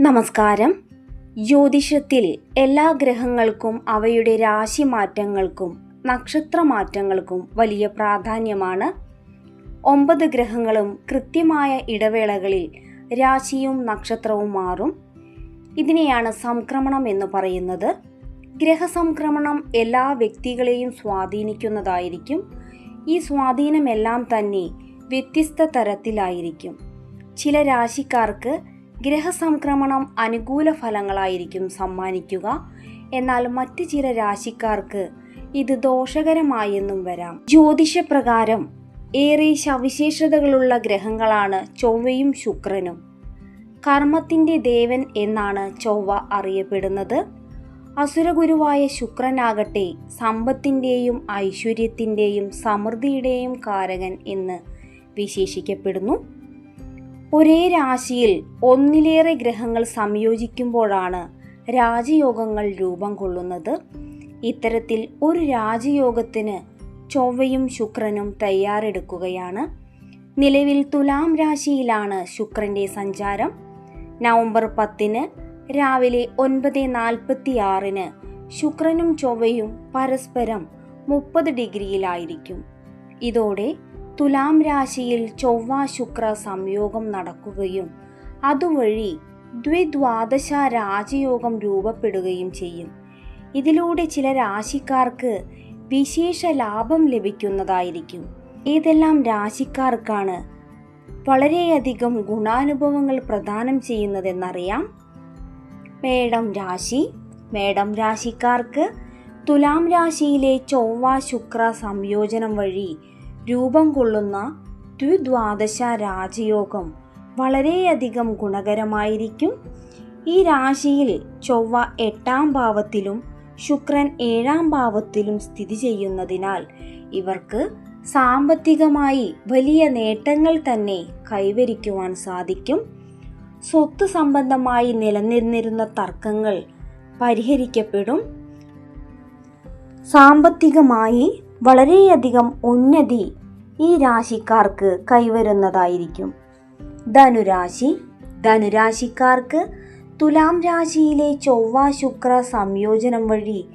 നമസ്കാരം. ജ്യോതിഷത്തിൽ എല്ലാ ഗ്രഹങ്ങൾക്കും അവയുടെ രാശി മാറ്റങ്ങൾക്കും നക്ഷത്രമാറ്റങ്ങൾക്കും വലിയ പ്രാധാന്യമാണ്. ഒമ്പത് ഗ്രഹങ്ങളും കൃത്യമായ ഇടവേളകളിൽ രാശിയും നക്ഷത്രവും മാറും. ഇതിനെയാണ് സംക്രമണം എന്ന് പറയുന്നത്. ഗ്രഹസംക്രമണം എല്ലാ വ്യക്തികളെയും സ്വാധീനിക്കുന്നതായിരിക്കും. ഈ സ്വാധീനമെല്ലാം തന്നെ വ്യത്യസ്ത തരത്തിലായിരിക്കും. ചില രാശിക്കാർക്ക് ഗ്രഹസംക്രമണം അനുകൂല ഫലങ്ങളായിരിക്കും സമ്മാനിക്കുക. എന്നാൽ മറ്റ് ചില രാശിക്കാർക്ക് ഇത് ദോഷകരമായെന്നും വരാം. ജ്യോതിഷപ്രകാരം ഏറെ സവിശേഷതകളുള്ള ഗ്രഹങ്ങളാണ് ചൊവ്വയും ശുക്രനും. കർമ്മത്തിന്റെ ദേവൻ എന്നാണ് ചൊവ്വ അറിയപ്പെടുന്നത്. അസുരഗുരുവായ ശുക്രനാകട്ടെ സമ്പത്തിന്റെയും ഐശ്വര്യത്തിന്റെയും സമൃദ്ധിയുടെയും കാരകൻ എന്ന് വിശേഷിക്കപ്പെടുന്നു. ഒരേ രാശിയിൽ ഒന്നിലേറെ ഗ്രഹങ്ങൾ സംയോജിക്കുമ്പോഴാണ് രാജയോഗങ്ങൾ രൂപം കൊള്ളുന്നത്. ഇത്തരത്തിൽ ഒരു രാജയോഗത്തിന് ചൊവ്വയും ശുക്രനും തയ്യാറെടുക്കുകയാണ്. നിലവിൽ തുലാം രാശിയിലാണ് ശുക്രന്റെ സഞ്ചാരം. നവംബർ പത്തിന് രാവിലെ ഒൻപത് നാൽപ്പത്തി ആറിന് ശുക്രനും ചൊവ്വയും പരസ്പരം മുപ്പത് ഡിഗ്രിയിലായിരിക്കും. ഇതോടെ തുലാം രാശിയിൽ ചൊവ്വ ശുക്ര സംയോഗം നടക്കുകയും അതുവഴി ദ്വിദ്വാദശ രാജയോഗം രൂപപ്പെടുകയും ചെയ്യും. ഇതിലൂടെ ചില രാശിക്കാർക്ക് വിശേഷ ലാഭം ലഭിക്കുന്നതായിരിക്കും. ഏതെല്ലാം രാശിക്കാർക്കാണ് വളരെയധികം ഗുണാനുഭവങ്ങൾ പ്രദാനം ചെയ്യുന്നതെന്നറിയാം? മേടം രാശി. മേടം രാശിക്കാർക്ക് തുലാം രാശിയിലെ ചൊവ്വ ശുക്ര സംയോജനം വഴി രൂപം കൊള്ളുന്ന ദ്വിദ്വാദശ രാജയോഗം വളരെയധികം ഗുണകരമായിരിക്കും. ഈ രാശിയിൽ ചൊവ്വ എട്ടാം ഭാവത്തിലും ശുക്രൻ ഏഴാം ഭാവത്തിലും സ്ഥിതി ചെയ്യുന്നതിനാൽ ഇവർക്ക് സാമ്പത്തികമായി വലിയ നേട്ടങ്ങൾ തന്നെ കൈവരിക്കുവാൻ സാധിക്കും. സ്വത്ത് സംബന്ധമായി നിലനിന്നിരുന്ന തർക്കങ്ങൾ പരിഹരിക്കപ്പെടും. സാമ്പത്തികമായി വളരെയധികം ഉന്നതി ഈ രാശിക്കാർക്ക് കൈവരുന്നതായിരിക്കും. ധനുരാശി ധനുരാശിക്കാർക്ക് തുലാം രാശിയിലെ ചൊവ്വ ശുക്ര സംയോജനം വഴി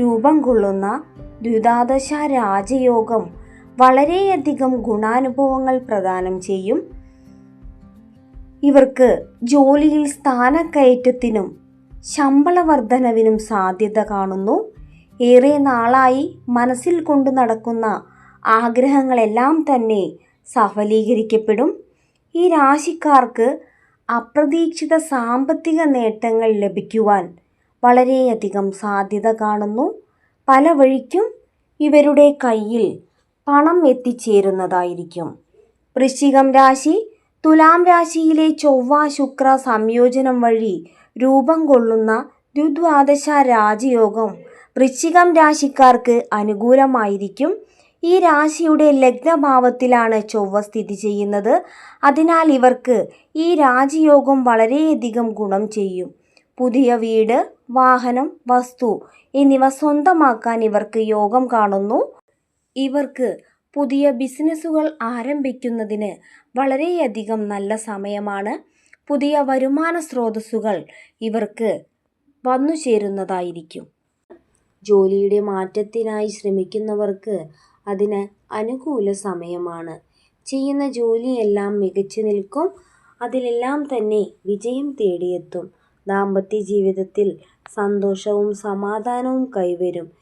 രൂപം കൊള്ളുന്ന ദ്വിതാദശ രാജയോഗം വളരെയധികം ഗുണാനുഭവങ്ങൾ പ്രദാനം ചെയ്യും. ഇവർക്ക് ജോലിയിൽ സ്ഥാനക്കയറ്റത്തിനും ശമ്പള വർധനവിനും സാധ്യത കാണുന്നു. ഏറെ നാളായി മനസ്സിൽ കൊണ്ടു നടക്കുന്ന ആഗ്രഹങ്ങളെല്ലാം തന്നെ സഫലീകരിക്കപ്പെടും. ഈ രാശിക്കാർക്ക് അപ്രതീക്ഷിത സാമ്പത്തിക നേട്ടങ്ങൾ ലഭിക്കുവാൻ വളരെയധികം സാധ്യത കാണുന്നു. പല വഴിക്കും ഇവരുടെ കയ്യിൽ പണം എത്തിച്ചേരുന്നതായിരിക്കും. വൃശ്ചികം രാശി തുലാം രാശിയിലെ ചൊവ്വ ശുക്ര സംയോജനം വഴി രൂപം കൊള്ളുന്ന ദ്വിദ്വാദശ രാജയോഗം വൃശ്ചികം രാശിക്കാർക്ക് അനുകൂലമായിരിക്കും. ഈ രാശിയുടെ ലഗ്നഭാവത്തിലാണ് ചൊവ്വ സ്ഥിതി ചെയ്യുന്നത്. അതിനാൽ ഇവർക്ക് ഈ രാജയോഗം വളരെയധികം ഗുണം ചെയ്യും. പുതിയ വീട് വാഹനം വസ്തു എന്നിവ സ്വന്തമാക്കാൻ ഇവർക്ക് യോഗം കാണുന്നു. ഇവർക്ക് പുതിയ ബിസിനസ്സുകൾ ആരംഭിക്കുന്നതിന് വളരെയധികം നല്ല സമയമാണ്. പുതിയ വരുമാന സ്രോതസ്സുകൾ ഇവർക്ക് വന്നു ചേരുന്നതായിരിക്കും ജോലിയുടെ മാറ്റത്തിനായി ശ്രമിക്കുന്നവർക്ക് അതിന് അനുകൂല സമയമാണ്. ചെയ്യുന്ന ജോലിയെല്ലാം മികച്ചു നിൽക്കും. അതിലെല്ലാം തന്നെ വിജയം തേടിയെത്തും. ദാമ്പത്യ ജീവിതത്തിൽ സന്തോഷവും സമാധാനവും കൈവരും.